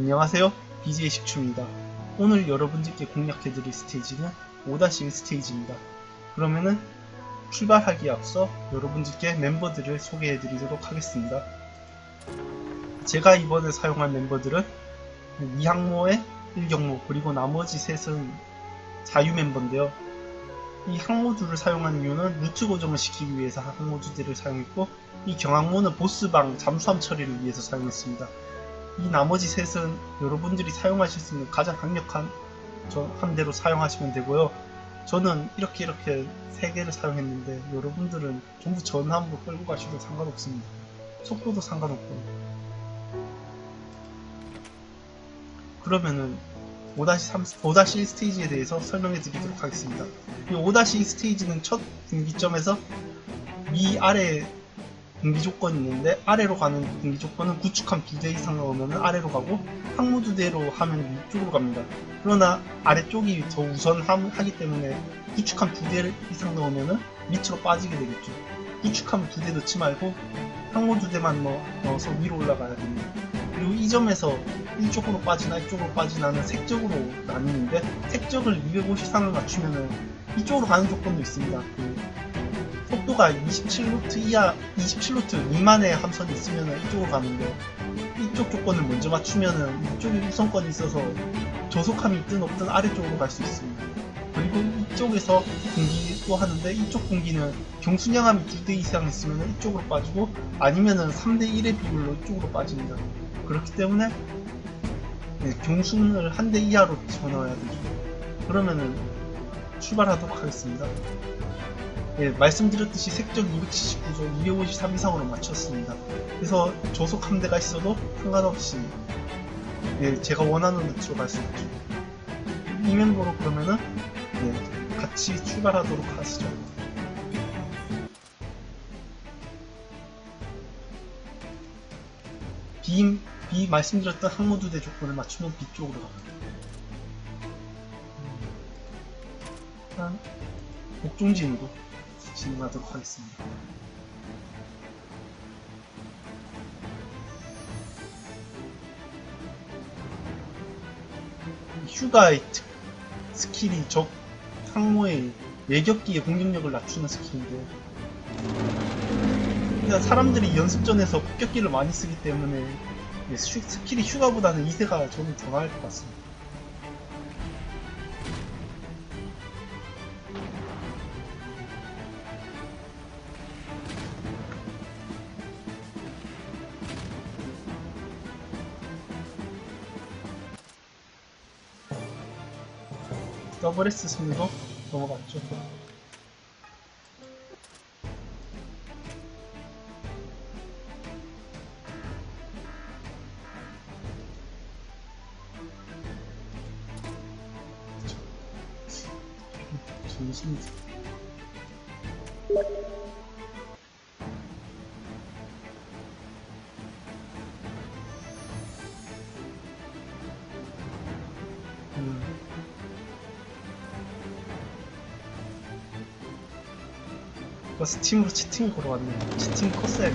안녕하세요. BJ 식추입니다. 오늘 여러분들께 공략해드릴 스테이지는 5-1 스테이지입니다. 그러면은 출발하기에 앞서 여러분들께 멤버들을 소개해드리도록 하겠습니다. 제가 이번에 사용한 멤버들은 이항모의 1경모 그리고 나머지 셋은 자유 멤버인데요. 이 항모두를 사용한 이유는 루트 고정을 시키기 위해서 항모두들을 사용했고 이 경항모는 보스방 잠수함 처리를 위해서 사용했습니다. 이 나머지 셋은 여러분들이 사용하실 수 있는 가장 강력한 저한 대로 사용하시면 되고요. 저는 이렇게 이렇게 세 개를 사용했는데 여러분들은 전부 전함으로 끌고 가셔도 상관없습니다. 속도도 상관없고. 그러면은 5-3, 5-1 스테이지에 대해서 설명해 드리도록 하겠습니다. 이 5-2 스테이지는 첫 분기점에서 위, 아래 분기 조건이 있는데 아래로 가는 분기 조건은 구축함 두 대 이상 나오면 아래로 가고 항모 두 대로 하면 위쪽으로 갑니다. 그러나 아래쪽이 더 우선하기 때문에 구축함 두 대 이상 넣으면 밑으로 빠지게 되겠죠. 구축함 두 대 넣지 말고 항모 두 대만 넣- 넣어서 위로 올라가야 됩니다. 그리고 이 점에서 이쪽으로 빠지나 이쪽으로 빠지나는 색적으로 나뉘는데 색적을 250상을 맞추면은 이쪽으로 가는 조건도 있습니다. 그 속도가 27노트 이하, 27노트 미만의 함선이 있으면 이쪽으로 가는데 이쪽 조건을 먼저 맞추면은 이쪽에 우선권이 있어서 저속함이 있든 없든 아래쪽으로 갈 수 있습니다. 그리고 이쪽에서 공기도 하는데 이쪽 공기는 경순양함이 2대 이상 있으면 이쪽으로 빠지고 아니면은 3대 1의 비율로 이쪽으로 빠집니다. 그렇기 때문에 네, 경순을 한대 이하로 집어넣어야 되죠. 그러면은 출발하도록 하겠습니다. 예, 말씀드렸듯이 색적 279조 253 이상으로 맞췄습니다. 그래서 조속 함대가 있어도 상관없이 예, 제가 원하는 루트로 갈 수 있죠. 이 멤버로 그러면은 예, 같이 출발하도록 하시죠. B, B 말씀드렸던 항모두대 조건을 맞추면 B 쪽으로 갑니다. 음, 일단 목종진으로 진행하도록 하겠습니다. 이 휴가의 특- 스킬이 적 항모의 외격기의 공격력을 낮추는 스킬인데 그러니까 사람들이 연습전에서 폭격기를 많이 쓰기 때문에 스킬이 휴가보다는 2세가 저는 더 나을 것 같습니다. 더블 S 승도 넘어갔죠. 정신이 이거 스팀으로 채팅 걸어왔네. 채팅 컸어야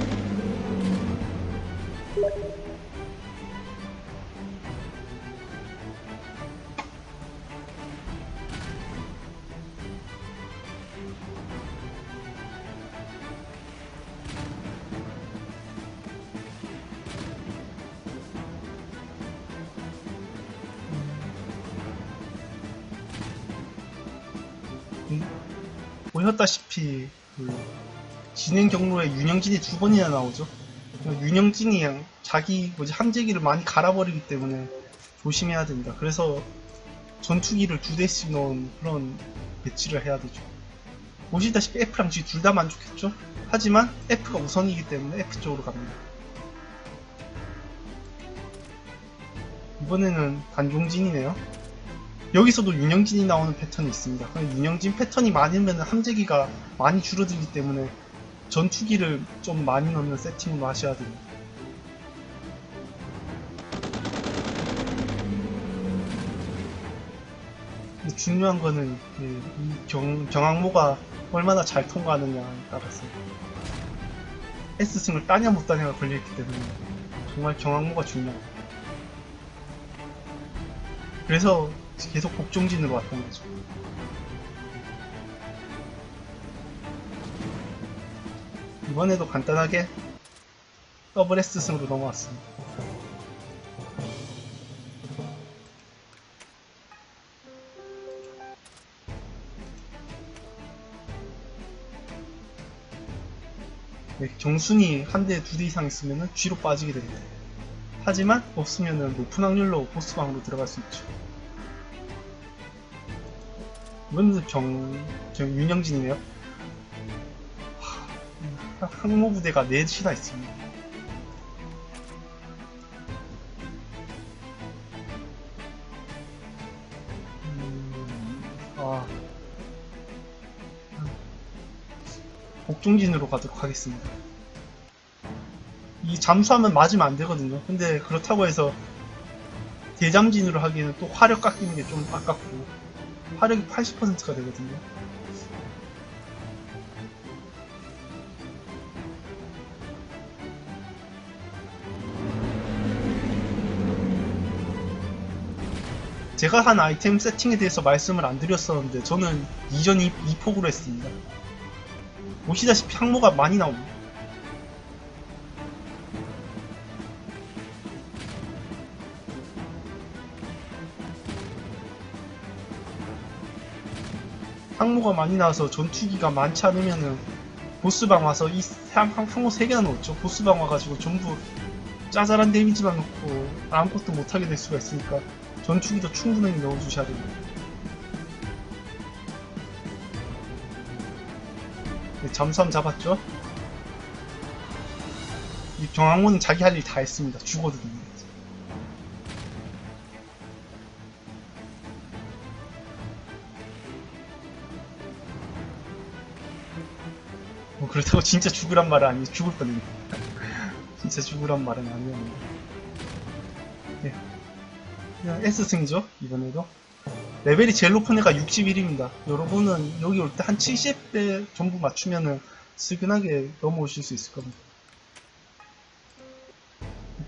보셨다시피 그 진행 경로에 윤영진이 두 번이나 나오죠. 윤영진이 자기 뭐지 함재기를 많이 갈아버리기 때문에 조심해야 됩니다. 그래서 전투기를 두 대씩 넣은 그런 배치를 해야 되죠. 보시다시피 F랑 G 둘 다 만족했죠. 하지만 F가 우선이기 때문에 F 쪽으로 갑니다. 이번에는 단종진이네요. 여기서도 윤영진이 나오는 패턴이 있습니다. 윤영진 패턴이 많으면 함재기가 많이 줄어들기 때문에 전투기를 좀 많이 넣는 세팅으로 하셔야 됩니다. 중요한 거는 그이 경, 경항모가 얼마나 잘 통과하느냐에 따라서 S승을 따냐 못 따냐가 걸려있기 때문에 정말 경항모가 중요합니다. 그래서 계속 복종진으로 왔던 거죠. 이번에도 간단하게 더블 S 승으로 넘어왔습니다. 네, 경순이 한 대 두 대 이상 있으면 뒤로 빠지게 됩니다. 하지만 없으면 높은 확률로 보스방으로 들어갈 수 있죠. 경, 경 윤영진이네요. 하, 항모 부대가 넷이나 있습니다. 음, 아, 복종진으로 가도록 하겠습니다. 이 잠수하면 맞으면 안 되거든요. 근데 그렇다고 해서 대잠진으로 하기에는 또 화력 깎이는 게 좀 아깝고 화력이 80%가 되거든요. 제가 한 아이템 세팅에 대해서 말씀을 안 드렸었는데 저는 이전 2, 2폭으로 했습니다. 보시다시피 항모가 많이 나옵니다. 항모가 많이 나와서 전투기가 많지 않으면은 보스방 와서 이 항모 3개나 넣었죠. 보스방 와가지고 전부 짜잘한 데미지만 넣고 아무것도 못하게 될 수가 있으니까 전투기도 충분히 넣어주셔야 됩니다. 네, 잠수함 잡았죠? 이 경항모는 자기 할 일 다 했습니다. 죽어도 됩니다. 그렇다고 진짜 죽으란 말은 아니 죽을 뻔했네. 진짜 죽으란 말은 아니었는데. 네. 그냥 S승이죠, 이번에도. 레벨이 제일 높은 애가 61입니다. 여러분은 여기 올 때 한 70대 전부 맞추면은 스근하게 넘어오실 수 있을 겁니다.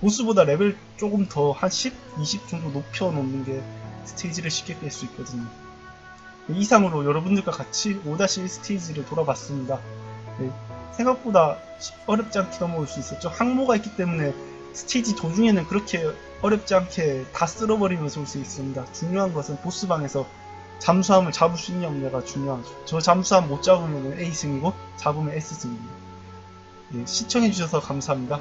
보스보다 레벨 조금 더 한 10, 20 정도 높여 놓는 게 스테이지를 쉽게 깰 수 있거든요. 이상으로 여러분들과 같이 5-1 스테이지를 돌아봤습니다. 네, 생각보다 어렵지 않게 넘어올 수 있었죠. 항모가 있기 때문에 스테이지 도중에는 그렇게 어렵지 않게 다 쓸어버리면서 올 수 있습니다. 중요한 것은 보스방에서 잠수함을 잡을 수 있냐 없냐가 중요하죠. 저 잠수함 못 잡으면 A승이고 잡으면 S승입니다. 네, 시청해주셔서 감사합니다.